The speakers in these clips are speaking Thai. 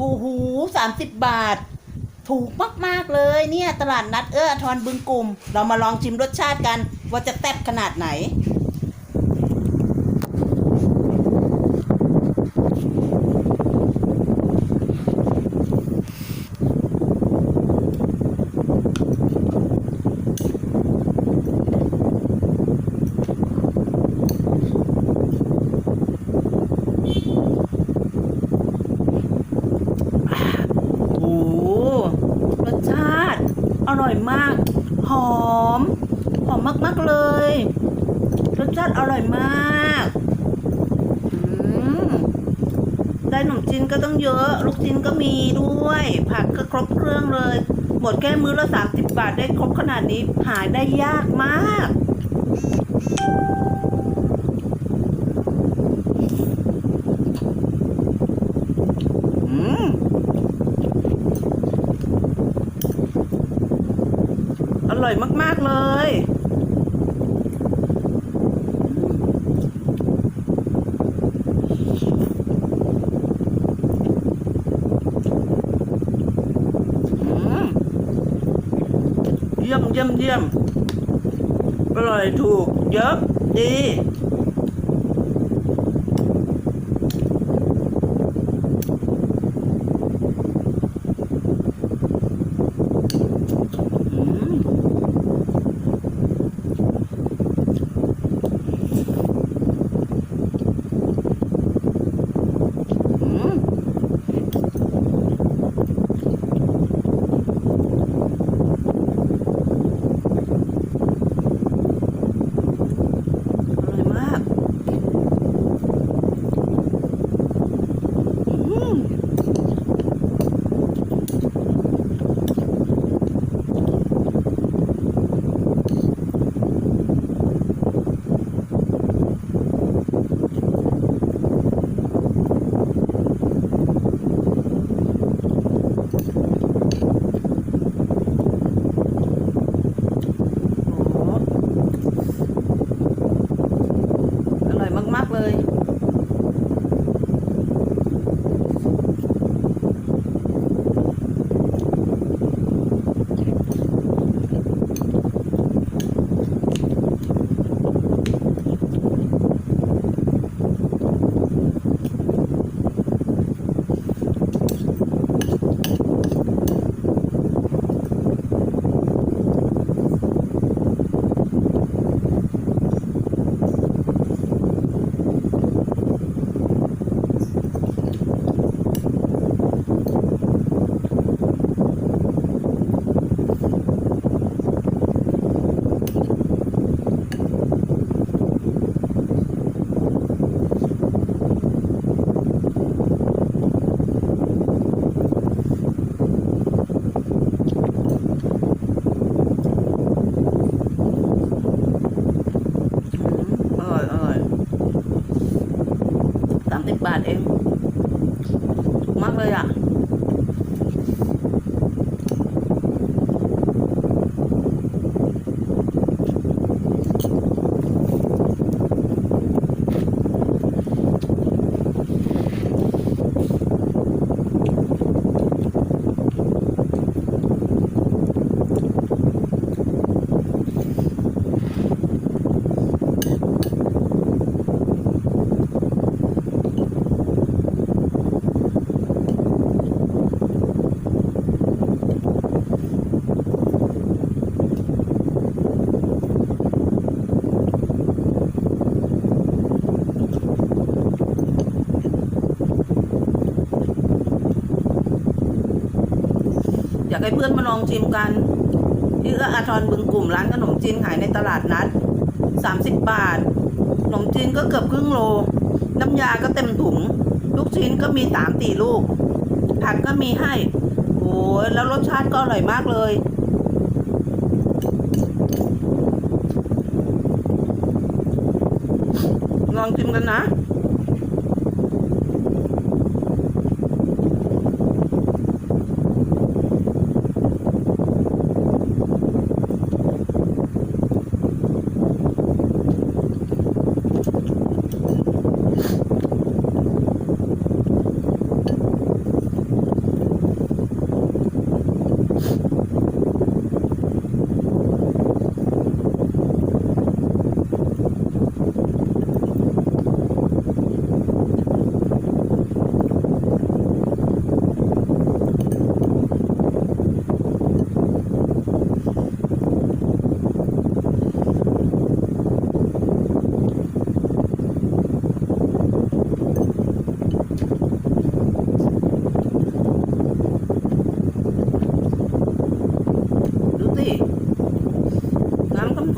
โอ้โหสามสิบบาท ถูกมากๆเลยเนี่ย ตลาดนัดเอื้ออทรบึงกลุ่ม เรามาลองชิมรสชาติกันว่าจะแซ่บขนาดไหน โอ้โหรสชาติ อร่อยมาก หอม หอมมาก ๆ เลย รสชาติอร่อยมากมได้ขนมจีนก็ต้องเยอะ ลูกชิ้นก็มีด้วย ผักก็ครบเครื่องเลย หมดแค่มื้อละสามสิบบาทได้ครบขนาดนี้ หาได้ยากมาก ร่อยมาก ๆ เลย เยี่ยมเยี่ยมเยี่ยมอร่อยถูก เยอะดี สามสิบบา อยอะอยากให้เพื่อนมาลองชิมกัน ที่เอื้ออาทรบึงกลุ่มร้านขนมจีนขายในตลาดนัด 30 บาท ขนมจีนก็เกือบครึ่งโล น้ำยาก็เต็มถุง ลูกชิ้นก็มีสามสี่ลูก ผักก็มีให้ โอ้ยแล้วรสชาติก็อร่อยมากเลยลองชิมกันนะ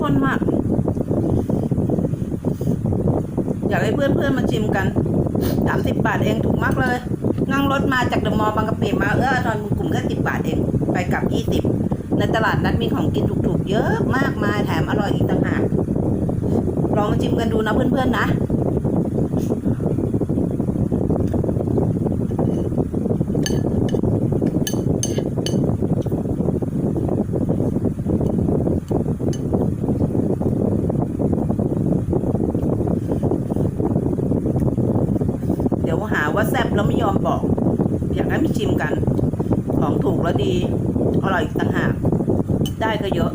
ข้นมาก อยากให้เพื่อนเพื่อนๆมาชิมกันสามสิบบาทเองถูกมากเลย นั่งรถมาจากเดอะมอลล์บางกะปิมาเออตอนกลุ่มแค่สิบบาทเอง ไปกลับยี่สิบในตลาดนัดมีของกินถูกๆ เยอะมากมายแถมอร่อยอีกต่างหากลองมาชิมกันดูนะเพื่อนๆนะ เดี๋ย ว่าแซ่บแล้วไม่ยอมบอก อยากให้มาชิมกัน ของถูกแล้วดี อร่อยต่างหาก ได้ก็เยอะ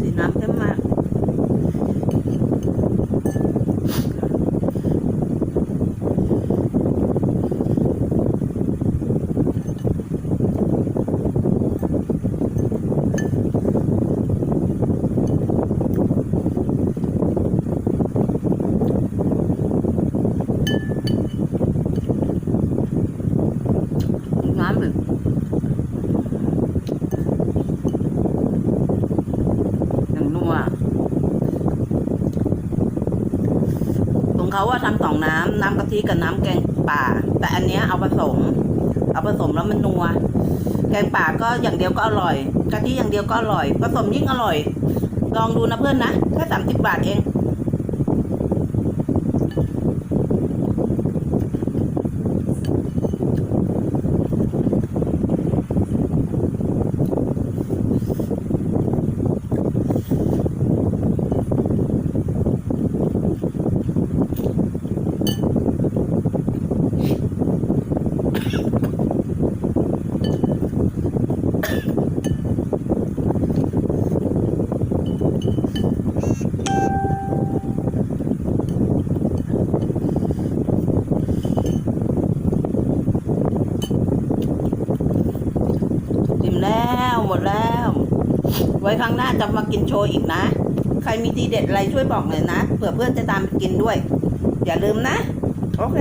สีน้ำเข้มมาก น้ำแบบอย่างนัวตรง เขาว่าทำสองน้ำน้ำกะทิกับน้ำแกงป่า แต่อันเนี้ยเอาผสม เอาผสมแล้วมันนัว แกงป่าก็อย่างเดียวก็อร่อยกะทิอย่างเดียวก็อร่อย ผสมยิ่งอร่อย ลองดูนะเพื่อนนะแค่สามสิบบาทเอง อิ่มแล้วหมดแล้ว ไว้ครั้งหน้าจะมากินโชว์อีกนะ ใครมีทีเด็ดอะไรช่วยบอกหน่อยนะเผื่อเพื่อนจะตามไปกินด้วย อย่าลืมนะ โอเค